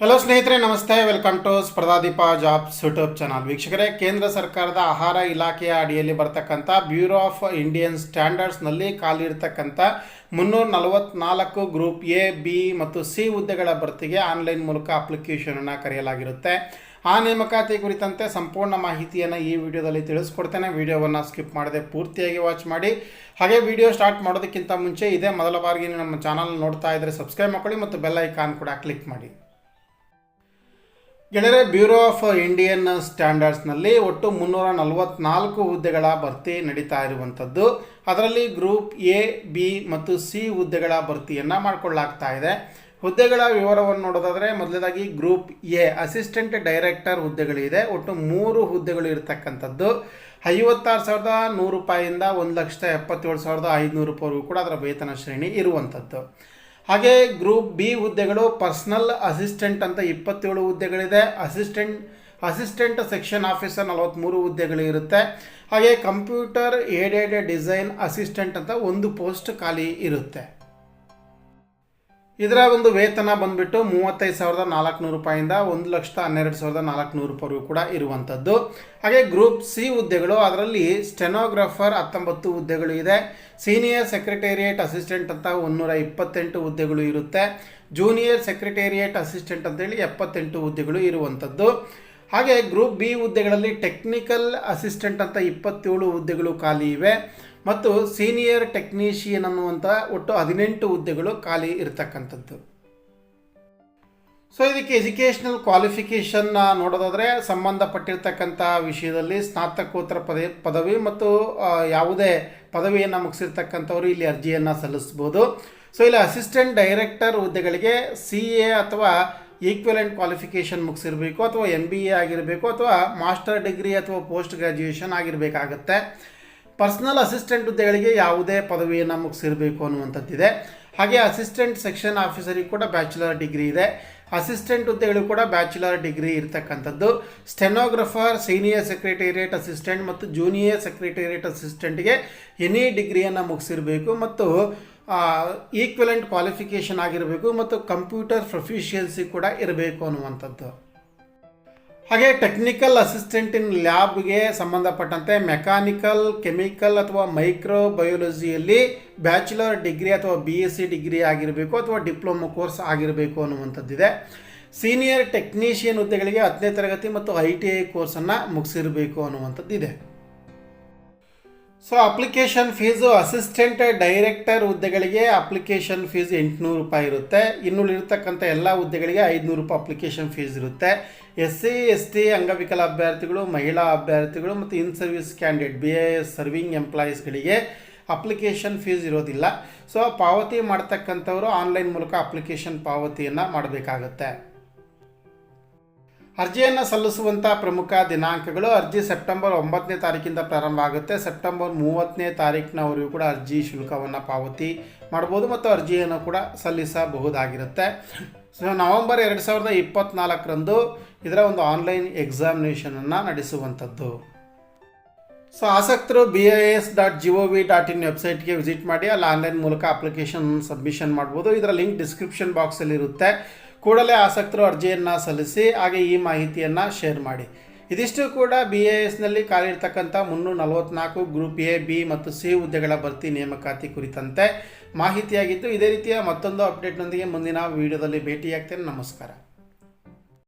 Hello ಸ್ನೇಹಿತರೆ, ನಮಸ್ತೆ. Welcome to Spardhadeepa jobs YouTube channel ವೀಕ್ಷಕರೇ, ಕೇಂದ್ರ ಸರ್ಕಾರದ ಆಹಾರ ಇಲಾಖೆಯ ಅಡಿಯಲ್ಲಿ ಬರ್ತಕ್ಕಂಥ ಬ್ಯೂರೋ ಆಫ್ ಇಂಡಿಯನ್ ಸ್ಟ್ಯಾಂಡರ್ಡ್ಸ್ನಲ್ಲಿ ಖಾಲಿರ್ತಕ್ಕಂಥ ಮುನ್ನೂರ ನಲವತ್ನಾಲ್ಕು ಗ್ರೂಪ್ ಎ ಬಿ ಮತ್ತು ಸಿ ಹುದ್ದೆಗಳ ಭರ್ತಿಗೆ ಆನ್ಲೈನ್ ಮೂಲಕ ಅಪ್ಲಿಕೇಶನನ್ನು ಕರೆಯಲಾಗಿರುತ್ತೆ. ಆ ನೇಮಕಾತಿ ಕುರಿತಂತೆ ಸಂಪೂರ್ಣ ಮಾಹಿತಿಯನ್ನು ಈ ವಿಡಿಯೋದಲ್ಲಿ ತಿಳಿಸ್ಕೊಡ್ತೇನೆ. ವಿಡಿಯೋವನ್ನು ಸ್ಕಿಪ್ ಮಾಡದೆ ಪೂರ್ತಿಯಾಗಿ ವಾಚ್ ಮಾಡಿ. ಹಾಗೆ ವಿಡಿಯೋ ಸ್ಟಾರ್ಟ್ ಮಾಡೋದಕ್ಕಿಂತ ಮುಂಚೆ ಇದೇ ಮೊದಲ ಬಾರಿಗೆ ನಮ್ಮ ಚಾನಲ್ ನೋಡ್ತಾ ಇದ್ದರೆ ಸಬ್ಸ್ಕ್ರೈಬ್ ಮಾಡ್ಕೊಳ್ಳಿ ಮತ್ತು ಬೆಲ್ ಐಕಾನ್ ಕೂಡ ಕ್ಲಿಕ್ ಮಾಡಿ. ಗೆಳೆಯರೆ, ಬ್ಯೂರೋ ಆಫ್ ಇಂಡಿಯನ್ ಸ್ಟ್ಯಾಂಡರ್ಡ್ಸ್ನಲ್ಲಿ ಒಟ್ಟು ಮುನ್ನೂರ ನಲವತ್ನಾಲ್ಕು ಹುದ್ದೆಗಳ ಭರ್ತಿ ನಡೀತಾ ಇರುವಂಥದ್ದು. ಅದರಲ್ಲಿ ಗ್ರೂಪ್ ಎ, ಬಿ ಮತ್ತು ಸಿ ಹುದ್ದೆಗಳ ಭರ್ತಿಯನ್ನು ಮಾಡಿಕೊಳ್ಳಾಗ್ತಾ ಇದೆ. ಹುದ್ದೆಗಳ ವಿವರವನ್ನು ನೋಡೋದಾದರೆ, ಮೊದಲನೇದಾಗಿ ಗ್ರೂಪ್ ಎ, ಅಸಿಸ್ಟೆಂಟ್ ಡೈರೆಕ್ಟರ್ ಹುದ್ದೆಗಳಿದೆ. ಒಟ್ಟು ಮೂರು ಹುದ್ದೆಗಳು ಇರತಕ್ಕಂಥದ್ದು. ಐವತ್ತಾರು ಸಾವಿರದ ನೂರು ರೂಪಾಯಿಯಿಂದ ಒಂದು ಲಕ್ಷದ ಎಪ್ಪತ್ತೇಳು ಸಾವಿರದ ಐದುನೂರು ರೂಪಾಯಿವರೆಗೂ ಕೂಡ ಅದರ ವೇತನ ಶ್ರೇಣಿ ಇರುವಂಥದ್ದು. ಹಾಗೆ ಗ್ರೂಪ್ ಬಿ ಹುದ್ದೆಗಳು ಪರ್ಸ್ನಲ್ ಅಸಿಸ್ಟೆಂಟ್ ಅಂತ ಇಪ್ಪತ್ತೇಳು ಹುದ್ದೆಗಳಿದೆ. ಅಸಿಸ್ಟೆಂಟ್ ಅಸಿಸ್ಟೆಂಟ್ ಸೆಕ್ಷನ್ ಆಫೀಸರ್ ನಲವತ್ತ್ಮೂರು ಹುದ್ದೆಗಳು ಇರುತ್ತೆ. ಹಾಗೆ ಕಂಪ್ಯೂಟರ್ ಏಡೆಡ್ ಡಿಸೈನ್ ಅಸಿಸ್ಟೆಂಟ್ ಅಂತ ಒಂದು ಪೋಸ್ಟ್ ಖಾಲಿ ಇರುತ್ತೆ. ಇದರ ಒಂದು ವೇತನ ಬಂದ್ಬಿಟ್ಟು ಮೂವತ್ತೈದು ಸಾವಿರದ ನಾಲ್ಕುನೂರು ರೂಪಾಯಿಂದ ಒಂದು ಲಕ್ಷದ ಹನ್ನೆರಡು ಸಾವಿರದ ನಾಲ್ಕುನೂರು ರೂಪಾಯಿವರೆಗೂ ಕೂಡ ಇರುವಂಥದ್ದು. ಹಾಗೆ ಗ್ರೂಪ್ ಸಿ ಹುದ್ದೆಗಳು, ಅದರಲ್ಲಿ ಸ್ಟೆನೋಗ್ರಾಫರ್ ಹತ್ತೊಂಬತ್ತು ಹುದ್ದೆಗಳು ಇದೆ. ಸೀನಿಯರ್ ಸೆಕ್ರೆಟೇರಿಯೇಟ್ ಅಸಿಸ್ಟೆಂಟ್ ಅಂತ ಒಂದೂರ ಇಪ್ಪತ್ತೆಂಟು ಹುದ್ದೆಗಳು ಇರುತ್ತೆ. ಜೂನಿಯರ್ ಸೆಕ್ರೆಟೇರಿಯೇಟ್ ಅಸಿಸ್ಟೆಂಟ್ ಅಂತೇಳಿ ಎಪ್ಪತ್ತೆಂಟು ಹುದ್ದೆಗಳು ಇರುವಂಥದ್ದು. ಹಾಗೆ ಗ್ರೂಪ್ ಬಿ ಹುದ್ದೆಗಳಲ್ಲಿ ಟೆಕ್ನಿಕಲ್ ಅಸಿಸ್ಟೆಂಟ್ ಅಂತ ಇಪ್ಪತ್ತೇಳು ಹುದ್ದೆಗಳು ಖಾಲಿ ಇವೆ. ಮತ್ತು ಸೀನಿಯರ್ ಟೆಕ್ನಿಷಿಯನ್ ಅನ್ನುವಂಥ ಒಟ್ಟು ಹದಿನೆಂಟು ಹುದ್ದೆಗಳು ಖಾಲಿ ಇರತಕ್ಕಂಥದ್ದು. ಸೊ ಇದಕ್ಕೆ ಎಜುಕೇಷನಲ್ ಕ್ವಾಲಿಫಿಕೇಷನ್ ನೋಡೋದಾದರೆ ಸಂಬಂಧಪಟ್ಟಿರ್ತಕ್ಕಂಥ ವಿಷಯದಲ್ಲಿ ಸ್ನಾತಕೋತ್ತರ ಪದವಿ ಪದವಿ ಮತ್ತು ಯಾವುದೇ ಪದವಿಯನ್ನು ಮುಗಿಸಿರ್ತಕ್ಕಂಥವ್ರು ಇಲ್ಲಿ ಅರ್ಜಿಯನ್ನು ಸಲ್ಲಿಸ್ಬೋದು. ಸೊ ಇಲ್ಲಿ ಅಸಿಸ್ಟೆಂಟ್ ಡೈರೆಕ್ಟರ್ ಹುದ್ದೆಗಳಿಗೆ ಸಿ ಎ ಅಥವಾ ಈಕ್ವಲೆಂಟ್ ಕ್ವಾಲಿಫಿಕೇಷನ್ ಮುಗಿಸಿರಬೇಕು ಅಥವಾ ಎಂ ಬಿ ಎ ಆಗಿರಬೇಕು ಅಥವಾ ಮಾಸ್ಟರ್ ಡಿಗ್ರಿ ಅಥವಾ ಪೋಸ್ಟ್ ಗ್ರ್ಯಾಜುಯೇಷನ್ ಆಗಿರಬೇಕಾಗತ್ತೆ. ಪರ್ಸನಲ್ ಅಸಿಸ್ಟೆಂಟ್ ಹುದ್ದೆಗಳಿಗೆ ಯಾವುದೇ ಪದವಿಯನ್ನು ಮುಗಿಸಿರಬೇಕು ಅನ್ನುವಂಥದ್ದಿದೆ. ಹಾಗೆ ಅಸಿಸ್ಟೆಂಟ್ ಸೆಕ್ಷನ್ ಆಫೀಸರಿಗೆ ಕೂಡ ಬ್ಯಾಚುಲರ್ ಡಿಗ್ರಿ ಇದೆ. ಅಸಿಸ್ಟೆಂಟ್ ಹುದ್ದೆಗಳು ಕೂಡ ಬ್ಯಾಚುಲರ್ ಡಿಗ್ರಿ ಇರತಕ್ಕಂಥದ್ದು. ಸ್ಟೆನೋಗ್ರಫರ್, ಸೀನಿಯರ್ ಸೆಕ್ರೆಟೇರಿಯೇಟ್ ಅಸಿಸ್ಟೆಂಟ್ ಮತ್ತು ಜೂನಿಯರ್ ಸೆಕ್ರೆಟೇರಿಯೇಟ್ ಅಸಿಸ್ಟೆಂಟ್ಗೆ ಎನಿ ಡಿಗ್ರಿಯನ್ನು ಮುಗಿಸಿರಬೇಕು ಮತ್ತು ಈಕ್ವಲೆಂಟ್ ಕ್ವಾಲಿಫಿಕೇಷನ್ ಆಗಿರಬೇಕು ಮತ್ತು ಕಂಪ್ಯೂಟರ್ ಪ್ರೊಫಿಷಿಯನ್ಸಿ ಕೂಡ ಇರಬೇಕು ಅನ್ನುವಂಥದ್ದು. ಹಾಗೆ ಟೆಕ್ನಿಕಲ್ ಅಸಿಸ್ಟೆಂಟ್ ಇನ್ ಲ್ಯಾಬ್ಗೆ ಸಂಬಂಧಪಟ್ಟಂತೆ ಮೆಕ್ಯಾನಿಕಲ್ ಕೆಮಿಕಲ್ ಅಥವಾ ಮೈಕ್ರೋ ಬಯೋಲಜಿಯಲ್ಲಿ ಬ್ಯಾಚುಲರ್ ಡಿಗ್ರಿ ಅಥವಾ ಬಿ ಎಸ್ ಸಿ ಡಿಗ್ರಿ ಆಗಿರಬೇಕು ಅಥವಾ ಡಿಪ್ಲೊಮೊ ಕೋರ್ಸ್ ಆಗಿರಬೇಕು ಅನ್ನುವಂಥದ್ದಿದೆ. ಸೀನಿಯರ್ ಟೆಕ್ನಿಷಿಯನ್ ಹುದ್ದೆಗಳಿಗೆ ಹತ್ತನೇ ತರಗತಿ ಮತ್ತು ಐ ಟಿ ಐ ಕೋರ್ಸನ್ನು ಮುಗಿಸಿರಬೇಕು ಅನ್ನುವಂಥದ್ದಿದೆ. So application fees assistant director ಹುದ್ದೆಗಳಿಗೆ ಅಪ್ಲಿಕೇಶನ್ ಫೀಸ್ ಎಂಟುನೂರು ರೂಪಾಯಿ ಇರುತ್ತೆ. ಇನ್ನುಳಿರ್ತಕ್ಕಂಥ ಎಲ್ಲ ಹುದ್ದೆಗಳಿಗೆ ಐದುನೂರು ರೂಪಾಯಿ ಅಪ್ಲಿಕೇಶನ್ ಫೀಸ್ ಇರುತ್ತೆ. ಎಸ್ ಸಿ ಎಸ್ ಟಿ ಅಂಗವಿಕಲ ಅಭ್ಯರ್ಥಿಗಳು, ಮಹಿಳಾ ಅಭ್ಯರ್ಥಿಗಳು ಮತ್ತು in service candidate B A S serving ಎಂಪ್ಲಾಯೀಸ್ಗಳಿಗೆ application fees ಇರೋದಿಲ್ಲ. ಸೊ ಪಾವತಿ ಮಾಡ್ತಕ್ಕಂಥವರು ಆನ್ಲೈನ್ ಮೂಲಕ ಅಪ್ಲಿಕೇಶನ್ ಪಾವತಿಯನ್ನು ಮಾಡಬೇಕಾಗತ್ತೆ. ಅರ್ಜಿಯನ್ನು ಸಲ್ಲಿಸುವಂಥ ಪ್ರಮುಖ ದಿನಾಂಕಗಳು ಅರ್ಜಿ ಸೆಪ್ಟೆಂಬರ್ ಒಂಬತ್ತನೇ ತಾರೀಕಿಂದ ಪ್ರಾರಂಭ ಆಗುತ್ತೆ. ಸೆಪ್ಟೆಂಬರ್ ಮೂವತ್ತನೇ ತಾರೀಕಿನವರೆಗೂ ಕೂಡ ಅರ್ಜಿ ಶುಲ್ಕವನ್ನು ಪಾವತಿ ಮಾಡ್ಬೋದು ಮತ್ತು ಅರ್ಜಿಯನ್ನು ಕೂಡ ಸಲ್ಲಿಸಬಹುದಾಗಿರುತ್ತೆ. ಸೊ, ನವೆಂಬರ್ ಎರಡು ಸಾವಿರದ ಇಪ್ಪತ್ತ್ನಾಲ್ಕರಂದು ಇದರ ಒಂದು ಆನ್ಲೈನ್ ಎಕ್ಸಾಮಿನೇಷನನ್ನು ನಡೆಸುವಂಥದ್ದು. ಸೊ, ಆಸಕ್ತರು B I S dot G O V dot in ವೆಬ್ಸೈಟ್ಗೆ ವಿಸಿಟ್ ಮಾಡಿ, ಅಲ್ಲಿ ಆನ್ಲೈನ್ ಮೂಲಕ ಅಪ್ಲಿಕೇಶನ್ ಸಬ್ಮಿಷನ್ ಮಾಡ್ಬೋದು. ಇದರ ಲಿಂಕ್ ಡಿಸ್ಕ್ರಿಪ್ಷನ್ ಬಾಕ್ಸಲ್ಲಿ ಇರುತ್ತೆ ಕೂಡಲೇ ಆಸಕ್ತರು ಅರ್ಜಿಯನ್ನು ಸಲ್ಲಿಸಿ ಹಾಗೆ ಈ ಮಾಹಿತಿಯನ್ನು ಶೇರ್ ಮಾಡಿ. ಇದಿಷ್ಟು ಕೂಡ ಬಿ ಎ ಎಸ್ನಲ್ಲಿ ಖಾಲಿ ಇರ್ತಕ್ಕಂಥ ಮುನ್ನೂರ ನಲವತ್ನಾಲ್ಕು ಗ್ರೂಪ್ ಎ ಬಿ ಮತ್ತು ಸಿ ಹುದ್ದೆಗಳ ಭರ್ತಿ ನೇಮಕಾತಿ ಕುರಿತಂತೆ ಮಾಹಿತಿಯಾಗಿದ್ದು ಇದೇ ರೀತಿಯ ಮತ್ತೊಂದು ಅಪ್ಡೇಟ್ನೊಂದಿಗೆ ಮುಂದಿನ ವಿಡಿಯೋದಲ್ಲಿ ಭೇಟಿಯಾಗ್ತೇನೆ. ನಮಸ್ಕಾರ.